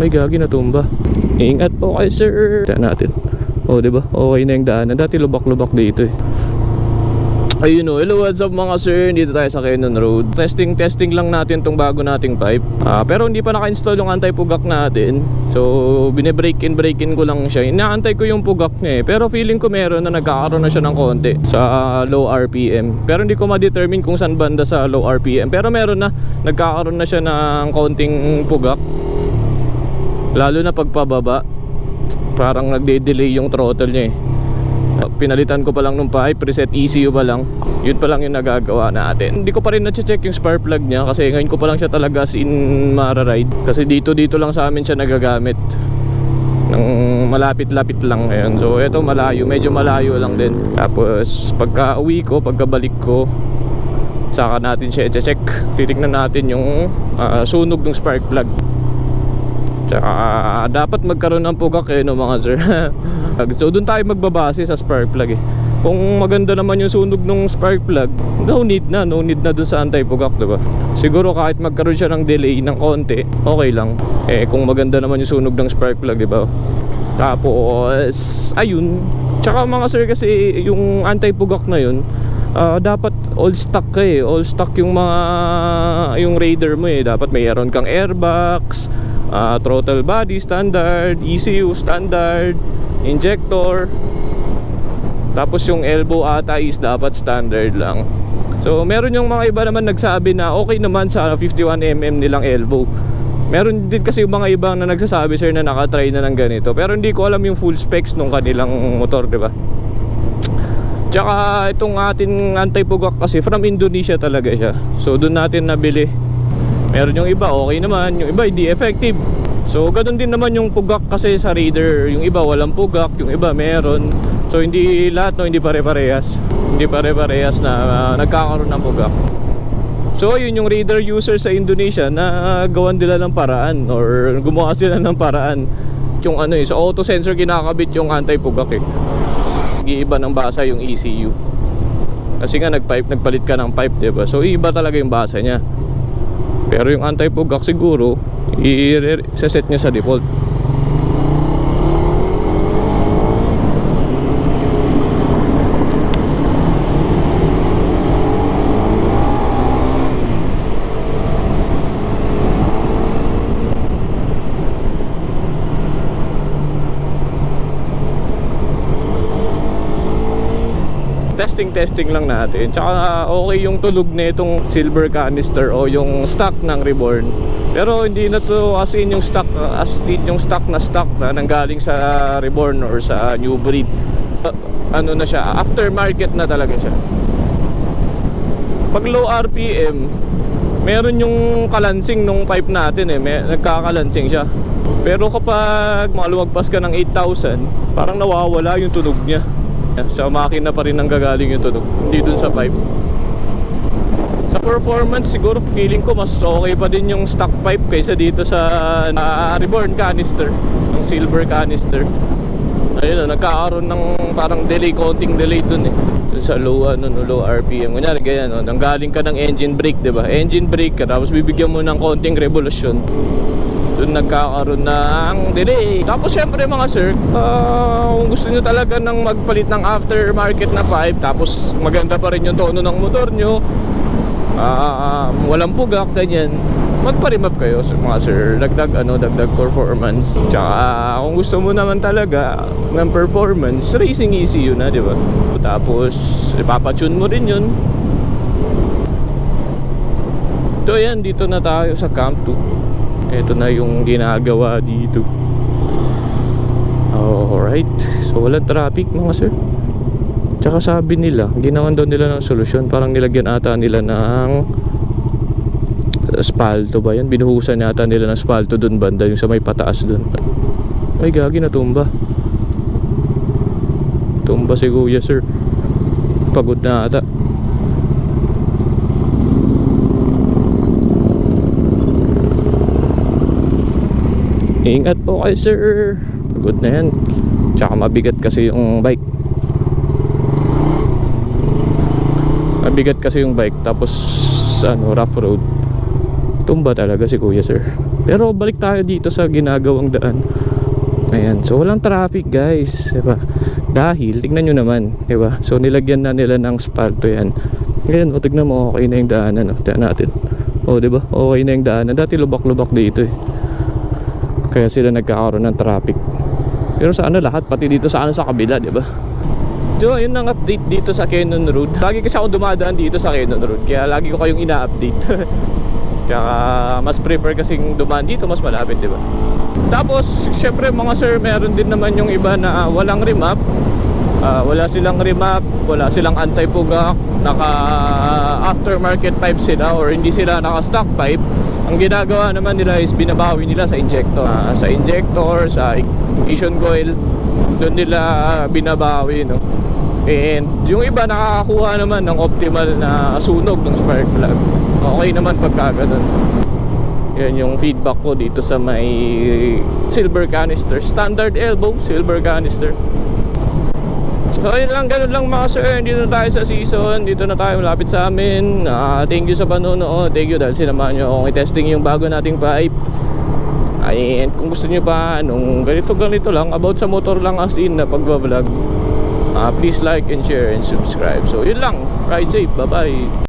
Ay, gagi natumba. Ingat po kayo, sir. Tignan natin. O, di ba? Okay na yung daanan. Dati lubak-lubak dito eh. Ayun o, hello what's up mga sir, dito tayo sa Cannon Road Testing, testing lang natin tong bago nating pipe Ah, Pero hindi pa naka-install yung anti-pugak natin So, bine-break in, break in ko lang siya Inaantay ko yung pugak niya eh Pero feeling ko meron na nagkakaroon na siya ng konti Sa low RPM Pero hindi ko ma-determine kung saan banda sa low RPM Pero meron na, nagkakaroon na siya ng konting pugak Lalo na pagpababa Parang nagde-delay yung throttle niya eh Pinalitan ko pa lang nung pipe, preset ECU pa lang. Yun pa lang yung nagagawa natin. Hindi ko pa rin na-check yung spark plug niya kasi ngayon ko pa lang siya talaga as in mara-ride. Kasi dito dito lang sa amin siya nagagamit. Nang malapit-lapit lang ngayon. So eto malayo, medyo malayo lang din. Tapos pagka uwi ko, pagkabalik ko, saka natin siya i-check. Titignan natin yung ah, sunog ng spark plug. Tsaka dapat magkaroon ng pugak eh no mga sir. so doon tayo magbabase sa spark plug eh. Kung maganda naman yung sunog ng spark plug, no need na, no need na doon sa anti-pugak, diba? Siguro kahit magkaroon siya ng delay ng konti, okay lang. Eh kung maganda naman yung sunog ng spark plug, diba? Tapos, ayun. Tsaka mga sir kasi yung anti-pugak na yun, ah, dapat all stock ka eh. All stock yung mga yung Raider mo eh. Dapat mayroon kang airbags, ah, throttle body standard, ECU standard, injector. Tapos yung elbow ata is dapat standard lang. So meron yung mga iba naman nagsabi na okay naman sa 51mm nilang elbow. Meron din kasi yung mga ibang na nagsasabi sir na nakatry na ng ganito. Pero hindi ko alam yung full specs nung kanilang motor, di ba? Tsaka itong ating anti-pugak kasi from Indonesia talaga siya. So doon natin nabili. Meron yung iba okay naman, yung iba hindi effective. So ganun din naman yung pugak kasi sa Raider. Yung iba walang pugak, yung iba meron. So hindi lahat no, hindi pare-parehas. Hindi pare-parehas na ah, nagkakaroon ng pugak. So yun yung Raider user sa Indonesia na gawan nila ng paraan or gumawa sila ng paraan. Yung ano eh, sa auto sensor kinakabit yung anti-pugak eh. Iiba ng basa yung ECU. Kasi nga nagpipe, nagpalit ka ng pipe, 'di ba? So iba talaga yung basa niya. Pero yung anti-pugak siguro i-set niya sa default. Testing testing lang natin. Tsaka okay yung tulog na itong silver canister o yung stock ng reborn. Pero hindi na to as in yung stock as in yung stock na stock na nanggaling sa reborn or sa new breed. Uh, ano na siya aftermarket na talaga siya. Pag low RPM meron yung kalansing nung pipe natin eh may, nagkakalansing siya. Pero kapag malumagpas ka ng 8,000 parang nawawala yung tunog niya sa makina pa rin ang gagaling yung tunog hindi dun sa pipe. Sa performance siguro feeling ko mas okay pa din yung stock pipe kaysa dito sa uh, reborn canister. Ng silver canister. Ayun na nagkakaroon ng parang delay konting delay dun eh. Dun sa low ano no, low RPM kunyari ganyan no, nanggaling ka ng engine brake di ba? Engine brake ka tapos bibigyan mo ng konting revolution doon nagkakaroon ng delay. Tapos syempre mga sir, ah, kung gusto nyo talaga ng magpalit ng aftermarket na pipe, tapos maganda pa rin yung tono ng motor nyo, ah, walang pugak, ganyan, magpa-remap kayo mga sir. Dagdag ano, dagdag performance. Tsaka kung gusto mo naman talaga ng performance, racing ECU na, di ba? Tapos ipapatune mo rin yun. So yan, dito na tayo sa Camp 2 ito na yung ginagawa dito. Alright. So walang traffic mga sir. Tsaka sabi nila ginawan daw nila ng solusyon. Parang nilagyan ata nila ng espalto ba yan binuhusan yata nila ng espalto dun banda yung sa may pataas dun. Ay gagi natumba. Tumba si kuya sir. Pagod na ata Ingat po kayo sir Pagod na yan Tsaka mabigat kasi yung bike Mabigat kasi yung bike Tapos ano rough road Tumba talaga si Kuya Sir. Pero balik tayo dito sa ginagawang daan. Ayan, so walang traffic guys, 'di ba? Dahil tignan nyo naman, 'di ba? So nilagyan na nila ng spalto 'yan. Ngayon, o tignan mo okay na yung daanan, no? Tignan natin. O, 'di ba? Okay na yung daanan. Dati lubak-lubak dito eh. Kaya sila nagkakaroon ng traffic. Pero sa ano lahat, pati dito sa ano sa kabila, 'di ba? So, yun ang update dito sa Cannon Road. Lagi kasi ako dumadaan dito sa Cannon Road, kaya lagi ko kayong ina-update. kaya mas prefer kasing dumaan dito, mas malapit, di ba? Tapos, syempre mga sir, meron din naman yung iba na walang remap. Ah, wala silang remap, wala silang anti-pugak, naka aftermarket pipe sila or hindi sila naka stock pipe. Ang ginagawa naman nila is binabawi nila sa injector. Ah, sa injector, sa ignition coil, doon nila binabawi, no? And yung iba nakakakuha naman ng optimal na sunog ng spark plug. Okay naman pagka ganun. Yan yung feedback ko dito sa may silver canister. Standard elbow, silver canister. So ayun lang, ganun lang mga sir. Dito na tayo sa season. Dito na tayo malapit sa amin. Ah, thank you sa panonood. Thank you dahil sinamahan nyo akong i-testing yung bago nating pipe. And kung gusto nyo pa, nung ganito ganito lang, about sa motor lang as in na pagbablog, ah, please like and share and subscribe. So yun lang. Ride safe. Bye-bye.